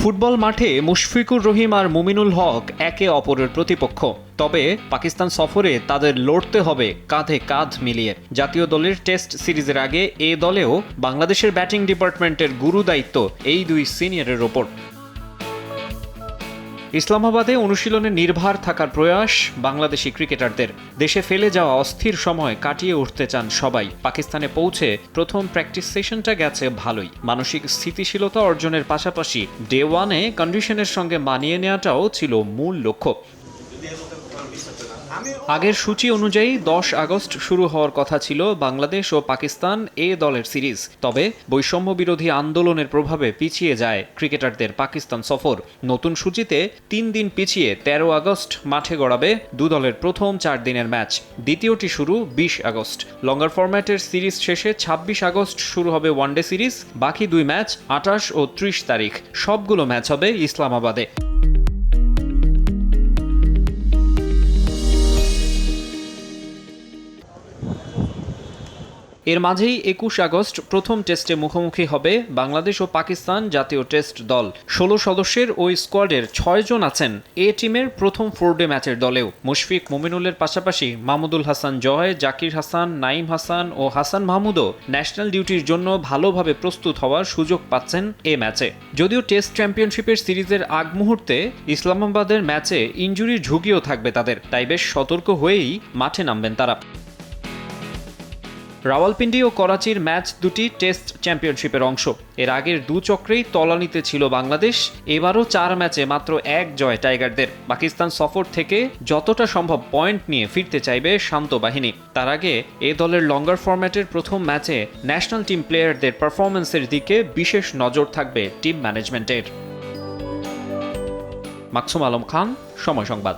Football মাঠে মুশফিকুর রহিম আর মুমিনুল হক একে অপরের প্রতিপক্ষ। তবে পাকিস্তান সফরে তাদের লড়তে হবে কাঁধে কাঁধ মিলিয়ে। জাতীয় দলের টেস্ট সিরিজের আগে এ দলেও বাংলাদেশের ব্যাটিং ডিপার্টমেন্টের গুরু দায়িত্ব এই দুই সিনিয়রের ওপর। ইসলামাবাদে অনুশীলনে নির্ভার থাকার প্রয়াস বাংলাদেশি ক্রিকেটারদের। দেশে ফেলে যাওয়া অস্থির সময় কাটিয়ে উঠতে চান সবাই। পাকিস্তানে পৌঁছে প্রথম প্র্যাকটিস সেশনটা গেছে ভালোই। মানসিক স্থিতিশীলতা অর্জনের পাশাপাশি ডে ওয়ানে কন্ডিশনের সঙ্গে মানিয়ে নেওয়াটাও ছিল মূল লক্ষ্য। আগের সূচি অনুযায়ী দশ আগস্ট শুরু হওয়ার কথা ছিল বাংলাদেশ ও পাকিস্তান এ দলের সিরিজ। তবে বৈষম্য বিরোধী আন্দোলনের প্রভাবে পিছিয়ে যায় ক্রিকেটারদের পাকিস্তান সফর। নতুন সূচিতে তিন দিন পিছিয়ে তেরো আগস্ট মাঠে গড়াবে দু দলের প্রথম চার দিনের ম্যাচ। দ্বিতীয়টি শুরু বিশ আগস্ট। লঙ্গার ফরম্যাটের সিরিজ শেষে ছাব্বিশ আগস্ট শুরু হবে ওয়ানডে সিরিজ। বাকি দুই ম্যাচ আঠাশ ও ত্রিশ তারিখ। সবগুলো ম্যাচ হবে ইসলামাবাদে। এর মাঝেই একুশ আগস্ট প্রথম টেস্টে মুখোমুখি হবে বাংলাদেশ ও পাকিস্তান জাতীয় টেস্ট দল। ষোলো সদস্যের ওই স্কোয়াডের ছয়জন আছেন এ টিমের প্রথম ফোরডে ম্যাচের দলেও। মুশফিক মুমিনুলের পাশাপাশি মাহমুদুল হাসান জয়, জাকির হাসান নাইম হাসান ও হাসান মাহমুদও ন্যাশনাল ডিউটির জন্য ভালোভাবে প্রস্তুত হওয়ার সুযোগ পাচ্ছেন এ ম্যাচে যদিও টেস্ট চ্যাম্পিয়নশিপের সিরিজের আগ মুহূর্তে ইসলামাবাদের ম্যাচে ইঞ্জুরির ঝুঁকিও থাকবে তাদের। তাই বেশ সতর্ক হয়েই মাঠে নামবেন তারা। রাওয়ালপিন্ডি ও করাচির ম্যাচ দুটি টেস্ট চ্যাম্পিয়নশিপের অংশ। এর আগের দু চক্রেই তলানিতে ছিল বাংলাদেশ। এবারও চার ম্যাচে মাত্র এক জয় টাইগারদের। পাকিস্তান সফর থেকে যতটা সম্ভব পয়েন্ট নিয়ে ফিরতে চাইবে শান্ত বাহিনী। তার আগে এ দলের লঙ্গার ফরম্যাটের প্রথম ম্যাচে ন্যাশনাল টিম প্লেয়ারদের পারফরমেন্সের দিকে বিশেষ নজর থাকবে টিম ম্যানেজমেন্টের মাকসুম আলম খান, সময় সংবাদ।